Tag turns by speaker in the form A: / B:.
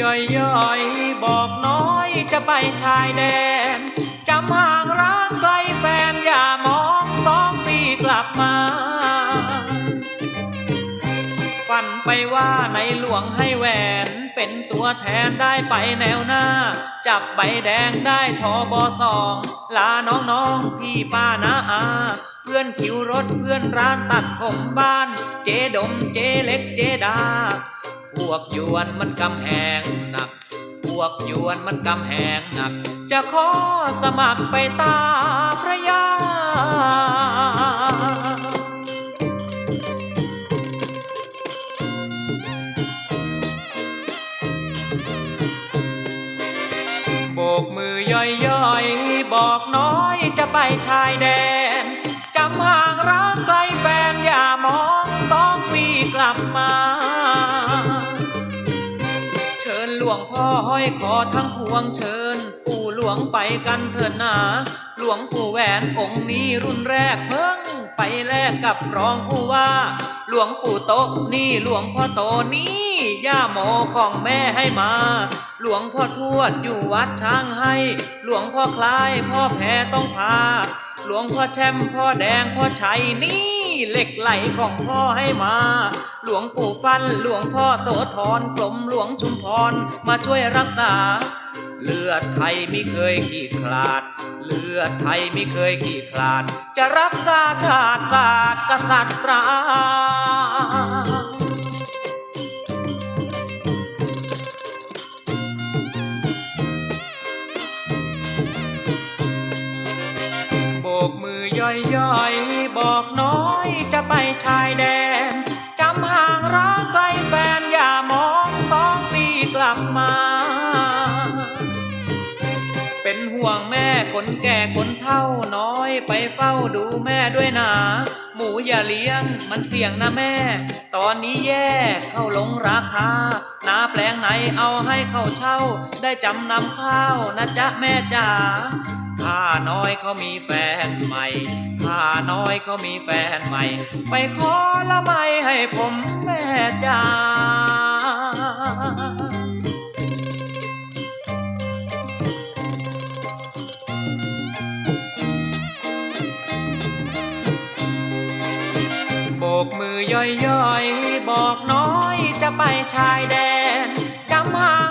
A: ย่อยย่อยบอกน้อยจะไปชายแดนจำห่างรักไกลแฟนอย่ามองสองปีกลับมาฝันไปว่าในหลวงให้แหวนเป็นตัวแทนได้ไปแนวหน้า จับใบแดงได้ทอบอสองลาน้องๆพี่ป้านาอาเพื่อนคิวรถเพื่อนร้านตัดผมบ้าน เจดมเจเล็กเจดา พวกยวนมันกำแหงหนัก พวกยวนมันกำแหงหนัก จะขอสมัครไปตาพระยาโบกมือย่อยย่อยบอกน้อยจะไปชายแดนจำห่างรักไกลแฟนอย่ามองต้องวีกลับมา วงพ่อห้อยคอทั้งพวงเชิญ ปู่หลวงไปกันเถิดนา หลวงปู่แหวนองค์นี้รุ่นแรกเพิ่งไปแลกกับรองผู้ว่า หลวงปู่โตนี่หลวงพ่อโตนี่ย่าโมของแม่ให้มา หลวงพ่อทวดอยู่วัดช้างให้ หลวงพ่อคล้ายพ่อแพ้ต้องพา หลวงพ่อแช่มพ่อแดงพ่อชัยนี่เหล็กไหลของพ่อให้มา หลวงปู่ฟันหลวงพ่อโสธรกลมหลวงชุมพรมาช่วยรักษา เลือดไทยไม่เคยขี้ขลาด เลือดไทยไม่เคยขี้ขลาด จะรักษาชาติศาสตร์กษัตริย์ตราโบกมือย่อยย่อยๆบอกน้อยจะไปชายแดน กลับมา เป็นห่วงแม่คนแก่คนเฒ่าน้อยไปเฝ้าดูแม่ด้วยนะหมูอย่าเลี้ยงมันเสี่ยงนะแม่ ตอนนี้แย่เข้าลงราคานาแปลงไหนเอาให้เข้าเช่า ได้จำนำข้าวนะจ๊ะแม่จ๋าข้าน้อยเขามีแฟนใหม่ข้าน้อยเขามีแฟนใหม่ ไปขอละไม่ให้ผมแม่จ้า กมือย่อยย่อยๆ บอกน้อยจะไปชายแดนจำหา